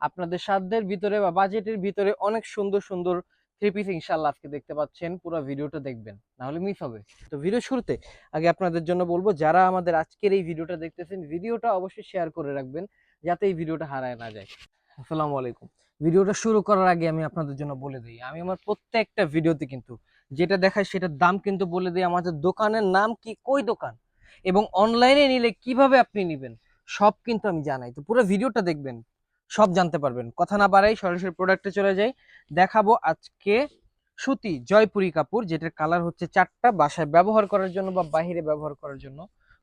আপনাদের সাধ্যের ভিতরে বা বাজেটের ভিতরে অনেক সুন্দর সুন্দর থ্রি পিস ইনশাল্লাহ আজকে দেখতে পাচ্ছেন। পুরো ভিডিওটা দেখবেন, নাহলে মিস হবে। তো ভিডিও শুরুতে আগে আপনাদের জন্য বলব, যারা আমাদের আজকের এই ভিডিওটা দেখতেছেন, ভিডিওটা অবশ্যই শেয়ার করে রাখবেন, যাতে এই ভিডিওটা হারায় না যায়। আসসালামু আলাইকুম। ভিডিওটা শুরু করার আগে আমি আপনাদের জন্য বলে দিই, আমি আমার প্রত্যেকটা ভিডিওতে কিন্তু যেটা দেখাই সেটার দাম কিন্তু বলে দিই, আমাদের দোকানের নাম কি, কই দোকান? এবং অনলাইনে নিলে কীভাবে আপনি নেবেন, সব কিন্তু আমি জানাই। তো পুরো ভিডিওটা দেখবেন সব জানতে পারবেন। কথা না বাড়াই সরাসরি প্রোডাক্টে চলে যাই। দেখাবো আজকে সুতি জয়পুরি কাপড়, যেটার কালার হচ্ছে চারটা, বাসায় ব্যবহার করার জন্য বা বাইরে ব্যবহার করার জন্য।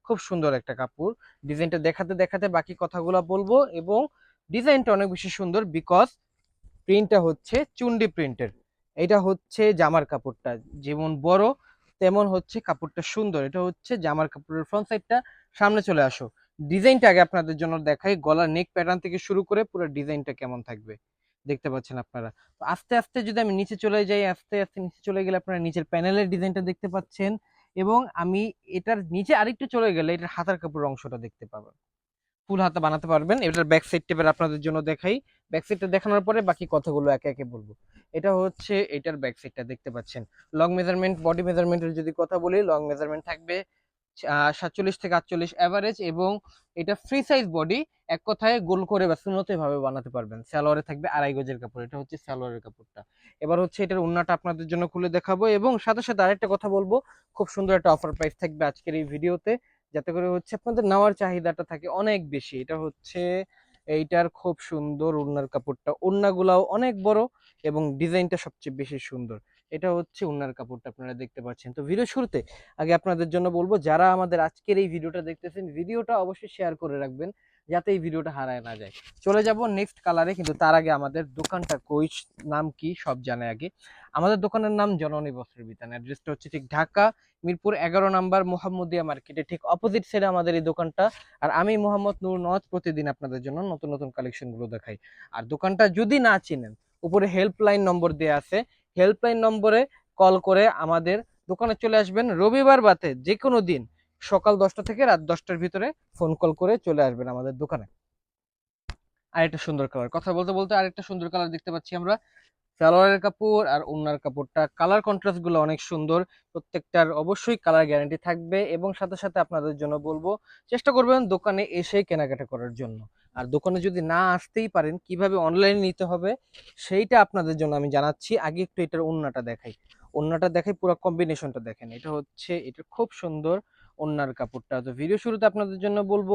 খুব সুন্দর একটা কাপড়। ডিজাইনটা দেখাতে দেখাতে বাকি কথাগুলো বলব এবং ডিজাইনটা অনেক বেশি সুন্দর বিকজ প্রিন্টটা হচ্ছে চুন্ডি প্রিন্টের এটা হচ্ছে জামার কাপড়টা। যেমন বড়, তেমন হচ্ছে কাপড়টা সুন্দর। এটা হচ্ছে জামার কাপড়ের ফ্রন্ট সাইডটা সামনে চলে আসো। ডিজাইনটা আগে আপনাদের জন্য দেখাই। গলার নেক প্যাটার্ন থেকে শুরু করে পুরো ডিজাইনটা কেমন থাকবে দেখতে পাচ্ছেন আপনারা। তো আস্তে আস্তে যদি আমি নিচে চলে যাই, আস্তে আস্তে নিচে চলে গেলে আপনারা নিচের প্যানেলের ডিজাইনটা দেখতে পাচ্ছেন এবং আমি এটার নিচে আরেকটু চলে গেলে এটার হাতার কাপড়ের অংশটা দেখতে পাবেন। ফুল হাতা বানাতে পারবেন। এটার ব্যাক সাইড টেপের আপনাদের জন্য দেখাই। ব্যাক সাইডটা দেখানোর পরে বাকি কথাগুলো একে একে বলব। এটা হচ্ছে এটার ব্যাক সাইডটা দেখতে পাচ্ছেন। লং মেজারমেন্ট বডি মেজারমেন্টের যদি কথা বলি লং মেজারমেন্ট থাকবে সাতচল্লিশ থেকে আটচল্লিশ অ্যাভারেজ এবং এটা ফ্রি সাইজ বডি এক কথায় গোল করে বা সুন্নতে ভাবে বানাতে পারবেন। সালোয়ারে থাকবে আড়াই গজের কাপড়, এটা হচ্ছে সালোয়ারের কাপড়টা। এবার হচ্ছে এটার উন্নাটা আপনাদের জন্য খুলে দেখাবো এবং সাথে সাথে আরেকটা কথা বলব, খুব সুন্দর একটা অফার প্রাইস থাকবে আজকের এই ভিডিওতে, যাতে করে হচ্ছে আপনাদের নেওয়ার চাহিদাটা থাকে অনেক বেশি। এটা হচ্ছে এইটার খুব সুন্দর উন্নার কাপড়টা। উন্নাগুলাও অনেক বড় এবং ডিজাইনটা সবচেয়ে বেশি সুন্দর। এটা হচ্ছে উন্নার কাপড়টা আপনারা দেখতে পাচ্ছেন। তো ভিডিও শুরুতে আগে আপনাদের জন্য বলব, যারা আমাদের আজকের এই ভিডিওটা দেখতেছেন ভিডিওটা অবশ্যই শেয়ার করে রাখবেন, যাতে এই ভিডিওটা হারায় না যায়। চলে যাব নেক্সট কালারে কিন্তু তার আগে আমাদের দোকানটা কই নাম কি সব জানে আগে। আমাদের দোকানের নাম জননী বস্ত্রের বিতান। অ্যাড্রেসটা হচ্ছে ঠিক ঢাকা, মিরপুর এগারো নাম্বার মোহাম্মদিয়া মার্কেটে। ঠিক অপোজিট সাইডে আমাদের এই দোকানটা। আর আমি মোহাম্মদ নূর নওয়াজ প্রতিদিন আপনাদের জন্য নতুন নতুন কালেকশনগুলো দেখাই। আর দোকানটা যদি না চিনেন, উপরে হেল্পলাইন নম্বর দেওয়া আছে হেল্পলাইন নম্বরে কল করে আমাদের দোকানে চলে আসবেন। রবিবার বাতে যে কোনো দিন সকাল দশটা থেকে রাত দশটার ভিতরে ফোন কল করে চলে আসবেন আমাদের দোকানে। আরেকটা সুন্দর কালার কথা বলতে বলতে আরেকটা সুন্দর কালার দেখতে পাচ্ছি আমরা। সালোয়ারের কাপড় আর ওনার কাপড়টা। কালার কন্ট্রাস্টগুলো অনেক সুন্দর। প্রত্যেকটার অবশ্যই কালার গ্যারান্টি থাকবে এবং সাথে সাথে আপনাদের জন্য বলব, চেষ্টা করবেন দোকানে এসে কেনাকাটা করার জন্য। আর দোকানে যদি না আসতেই পারেন, কীভাবে অনলাইনে নিতে হবে, সেইটা আপনাদের জন্য আমি জানাচ্ছি। আগে একটু এটার ওন্নাটা দেখাই। ওন্নাটা দেখাই, পুরো কম্বিনেশনটা দেখেন। এটা হচ্ছে, এটা খুব সুন্দর ওন্নার কাপড়টা। তো ভিডিও শুরুতে আপনাদের জন্য বলব,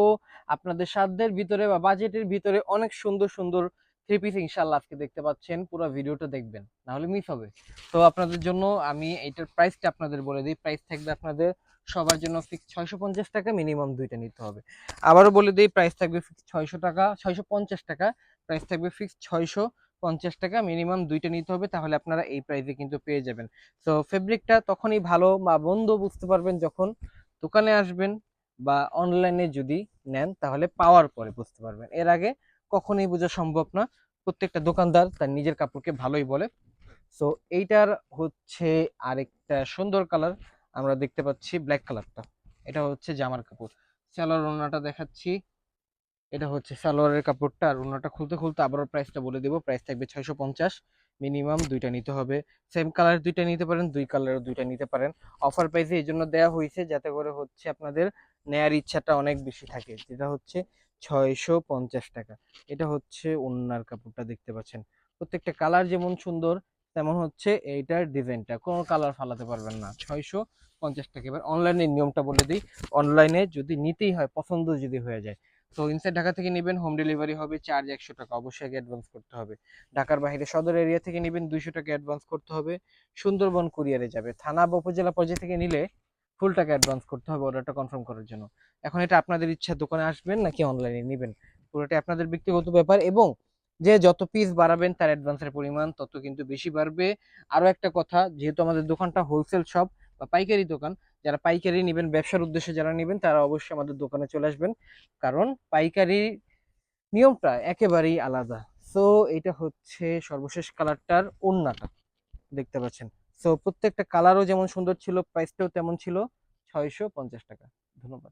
আপনাদের সাধ্যের ভিতরে বা বাজেটের ভিতরে অনেক সুন্দর সুন্দর থ্রি ইনশাল্লাহ আজকে দেখতে পাচ্ছেন, পুরো ভিডিওটা দেখবেন, নাহলে মিস হবে। তো আপনাদের জন্য আমি এটার প্রাইসটা আপনাদের বলে দিই। প্রাইস থাকবে আপনাদের সবার জন্য ফিক্স ছয়শো পঞ্চাশ টাকা মিনিমাম দুইটা নিতে হবে। আবারও বলে দিই প্রাইস থাকবে ফিক্স ছয়শো টাকা, ছয়শো পঞ্চাশ টাকা প্রাইস থাকবে ফিক্স ছয়শো পঞ্চাশ টাকা মিনিমাম দুইটা নিতে হবে, তাহলে আপনারা এই প্রাইসে কিন্তু পেয়ে যাবেন। তো ফেব্রিকটা তখনই ভালো, বা বন্ধ বুঝতে পারবেন যখন দোকানে আসবেন, বা অনলাইনে যদি নেন, তাহলে পাওয়ার পরে বুঝতে পারবেন। এর আগে কখনোই বোঝা সম্ভব না। প্রত্যেকটা দোকানদার তার নিজের কাপড়কে ভালোই বলে। সো এইটার হচ্ছে আরেকটা সুন্দর কালার আমরা দেখতে পাচ্ছি ব্ল্যাক কালারটা এটা হচ্ছে জামার কাপড়। সালোয়ার ওনাটা দেখাচ্ছি। এটা হচ্ছে সালোয়ারের কাপড়টা। আর ওনাটা খুলতে খুলতে আবারও প্রাইসটা বলে দেবো। প্রাইস থাকবে ছয়শো পঞ্চাশ। মিনিমাম দুইটা নিতে হবে। সেম কালার দুইটা নিতে পারেন, দুই কালারের দুইটা নিতে পারেন। অফার প্রাইসে এই জন্য দেওয়া হয়েছে যাতে করে হচ্ছে আপনাদের নেয়ার ইচ্ছাটা অনেক বেশি থাকে। যেটা হচ্ছে ছয়শো পঞ্চাশ টাকা। এটা হচ্ছে ওন্নার কাপড়টা দেখতে পাচ্ছেন। প্রত্যেকটা কালার যেমন সুন্দর, তেমন হচ্ছে এইটার ডিজাইনটা। কোনো কালার ফালাতে পারবেন না। ছয়শো পঞ্চাশ টাকা। এবার অনলাইনের নিয়মটা বলে দিই। অনলাইনে যদি নিতেই হয়, পছন্দ যদি হয়ে যায়, তো ইনসাইড ঢাকা থেকে নেবেন হোম ডেলিভারি হবে চার্জ একশো টাকা। অবশ্যই আগে অ্যাডভান্স করতে হবে। ঢাকার বাইরে সদর এরিয়া থেকে নেবেন, দুইশো টাকা অ্যাডভান্স করতে হবে। সুন্দরবন কুরিয়ারে যাবে। থানা বা উপজেলা পর্যায়ে থেকে নিলে ফুল টাকা অ্যাডভান্স করতে হবে অর্ডারটা কনফার্ম করার জন্য। এখন এটা আপনাদের ইচ্ছা, দোকানে আসবেন নাকি অনলাইনে নেবেন? পুরোটা আপনাদের ব্যক্তিগত ব্যাপার এবং যে যত পিস বাড়াবেন তার অ্যাডভান্সের পরিমাণ তত কিন্তু বেশি বাড়বে। আরও একটা কথা, যেহেতু আমাদের দোকানটা হোলসেল শপ বা পাইকারি দোকান, যারা পাইকারি নেবেন, ব্যবসার উদ্দেশ্যে যারা নেবেন, তারা অবশ্যই আমাদের দোকানে চলে আসবেন। কারণ পাইকারি নিয়মটা একেবারেই আলাদা। সো এটা হচ্ছে সর্বশেষ কালারটার ওন্নাটা দেখতে পাচ্ছেন? সো প্রত্যেকটা কালারও যেমন সুন্দর ছিল প্রাইসটাও তেমন ছিল ছয়শো পঞ্চাশ টাকা। ধন্যবাদ।